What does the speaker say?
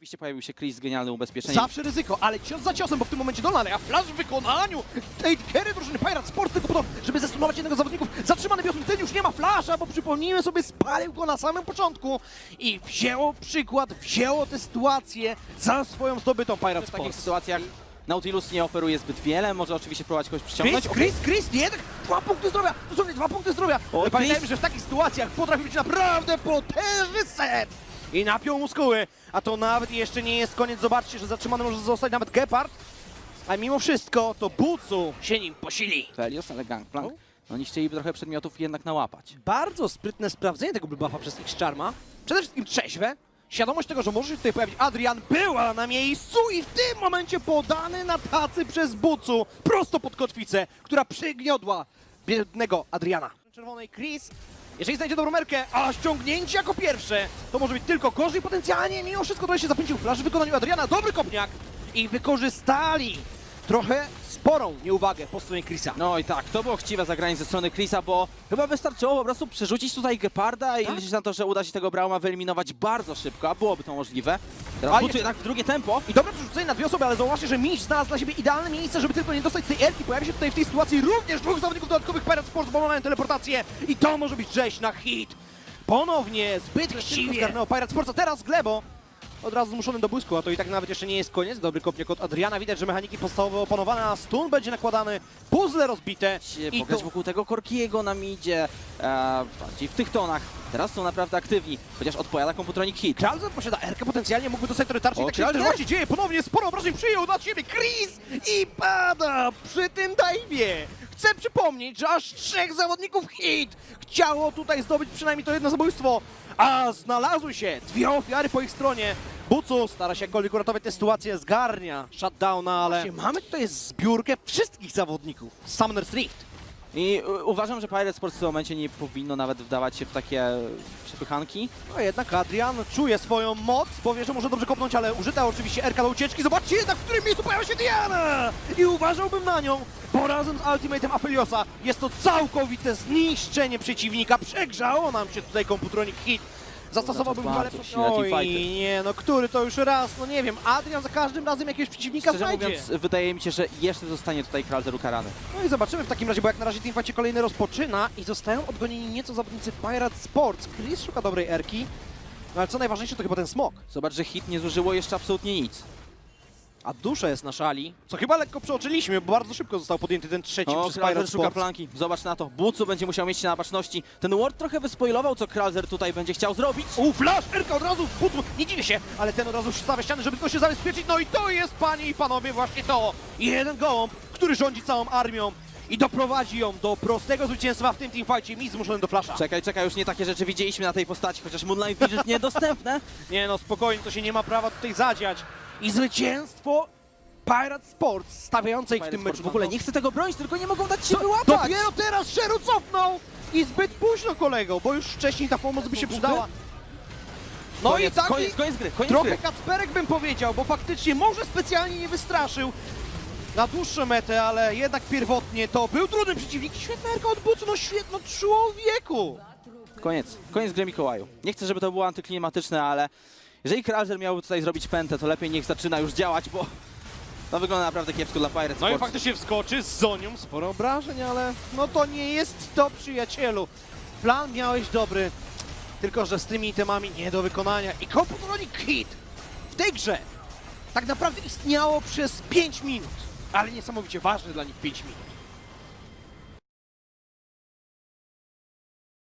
Oczywiście pojawił się Chris z genialnym ubezpieczeniem. Zawsze ryzyko, ale cios za ciosem, bo w tym momencie Donald, a flash w wykonaniu tej Kerry drużyny Pirate Sports tylko po to, żeby zestunować jednego z zawodników. Zatrzymany wiosny, ten już nie ma flasha, bo przypomnijmy sobie, spalił go na samym początku i wzięło przykład, wzięło tę sytuację za swoją zdobytą Pirate w takich Sports. sytuacjach Nautilus nie oferuje zbyt wiele, może oczywiście próbować kogoś przyciągnąć. Chris, Chris, Chris, nie, dwa punkty zdrowia, dosłownie dwa punkty zdrowia. O, pamiętajmy, Chris. że w takich sytuacjach potrafi być naprawdę potężny set. I napiął muskuły, a to nawet jeszcze nie jest koniec. Zobaczcie, że zatrzymany może zostać nawet Gepard. A mimo wszystko to Bucu się nim posili. Felios, ale Gangplank. No oni chcieliby trochę przedmiotów jednak nałapać. Bardzo sprytne sprawdzenie tego buffa przez X-Charma. Przede wszystkim trzeźwe. Świadomość tego, że może się tutaj pojawić Adrian była na miejscu i w tym momencie podany na tacy przez Bucu prosto pod kotwicę, która przygniodła biednego Adriana. Czerwonej Chris, jeżeli znajdzie dobrą merkę, a ściągnięcie jako pierwsze, to może być tylko gorzej potencjalnie. Mimo wszystko to się zapędził flash w wykonaniu Adriana. Dobry kopniak i wykorzystali trochę sporą nieuwagę po stronie Chrisa. No i tak, to było chciwe zagranie ze strony Chrisa, bo chyba wystarczyło po prostu przerzucić tutaj Geparda i Tak. liczyć na to, że uda się tego Brauma wyeliminować bardzo szybko, a byłoby to możliwe. Teraz A jednak w drugie tempo. I dobre przerzucenie na dwie osoby, ale zauważcie, że Miś znalazł dla siebie idealne miejsce, żeby tylko nie dostać tej erki. Pojawi się tutaj w tej sytuacji również dwóch zawodników dodatkowych Pirate Sports, bo mają teleportację i to może być rzeź na hit. Ponownie zbyt chciwie zgarnęło Pirate Sports, a teraz Glebo od razu zmuszony do błysku, a to i tak nawet jeszcze nie jest koniec. Dobry kopniak od Adriana, widać, że mechaniki podstawowe opanowane, a stun będzie nakładany, puzzle rozbite i pograć to... wokół tego Korkiego na midzie, e, bardziej w tych tonach. Teraz są naprawdę aktywni, chociaż odpowiada komputronik hit. Kralzer posiada erkę, potencjalnie mógłby dostać trochę tarczy i O, tak się właśnie dzieje. Ponownie sporo obrażeń przyjął na siebie Chris i pada przy tym dive'ie. Chcę przypomnieć, że aż trzech zawodników hit chciało tutaj zdobyć przynajmniej to jedno zabójstwo, a znalazły się dwie ofiary po ich stronie. Bucu stara się jakkolwiek uratować tę sytuację, zgarnia shutdowna, ale... Mamy tutaj zbiórkę wszystkich zawodników Summoner's Rift. I u, uważam, że Pirate Sports w tym momencie nie powinno nawet wdawać się w takie przepychanki. No jednak Adrian czuje swoją moc, powie, że może dobrze kopnąć, ale użyta oczywiście Erka do ucieczki. Zobaczcie jednak, w którym miejscu pojawia się Diana! I uważałbym na nią, bo razem z Ultimatem Aphelios'a jest to całkowite zniszczenie przeciwnika. Przegrzało nam się tutaj komputronik hit. Zastosowałbym chyba lepszą... Oj, nie, no który to już raz, no nie wiem, Adrian za każdym razem jakiegoś przeciwnika Szczerze znajdzie. mówiąc, wydaje mi się, że jeszcze zostanie tutaj Kralzer ukarany. No i zobaczymy w takim razie, bo jak na razie teamfight się kolejny rozpoczyna i zostają odgonieni nieco zawodnicy Pirate Sports. Chris szuka dobrej Erki, no ale co najważniejsze to chyba ten smok. Zobacz, że hit nie zużyło jeszcze absolutnie nic. A dusza jest na szali, co chyba lekko przeoczyliśmy, bo bardzo szybko został podjęty ten trzeci O, przez Pirate szuka Sports. flanki. Zobacz na to. Bucu będzie musiał mieć się na baczności. Ten ward trochę wyspoilował, co Kralzer tutaj będzie chciał zrobić. U, flash! Erka od razu w bucu, nie dziwię się, ale ten od razu stawia ściany, żeby tylko się zabezpieczyć. No i to jest, panie i panowie, właśnie to! Jeden gołąb, który rządzi całą armią i doprowadzi ją do prostego zwycięstwa w tym teamfightie. Mi zmuszony do flasha. Czekaj, czekaj, już nie takie rzeczy widzieliśmy na tej postaci, chociaż Moonlight Vision niedostępne. Nie no, spokojnie, to się nie ma prawa tutaj zadziać. I zwycięstwo Pirate Sports stawiającej w Pirate tym Sports meczu w ogóle nie chce tego bronić, tylko nie mogą dać się To- wyłapać. Dopiero teraz Sheru cofnął i zbyt późno kolego, bo już wcześniej ta pomoc by się przydała. No koniec, i taki koniec, koniec gry, koniec trochę gry. Kacperek bym powiedział, bo faktycznie może specjalnie nie wystraszył na dłuższą metę, ale jednak pierwotnie to był trudny przeciwnik. Świetna erka od Bucu, no świetno, człowieku! Koniec, koniec gry Mikołaju. Nie chcę, żeby to było antyklimatyczne, ale jeżeli Kralzer miałby tutaj zrobić pętę, to lepiej niech zaczyna już działać, bo to wygląda naprawdę kiepsko dla Pirate No i Sports. faktycznie wskoczy z Zonią, sporo obrażeń, ale no to nie jest to, przyjacielu. Plan miałeś dobry, tylko że z tymi itemami nie do wykonania. I komputeronik hit w tej grze tak naprawdę istniało przez 5 minut, ale niesamowicie ważne dla nich 5 minut.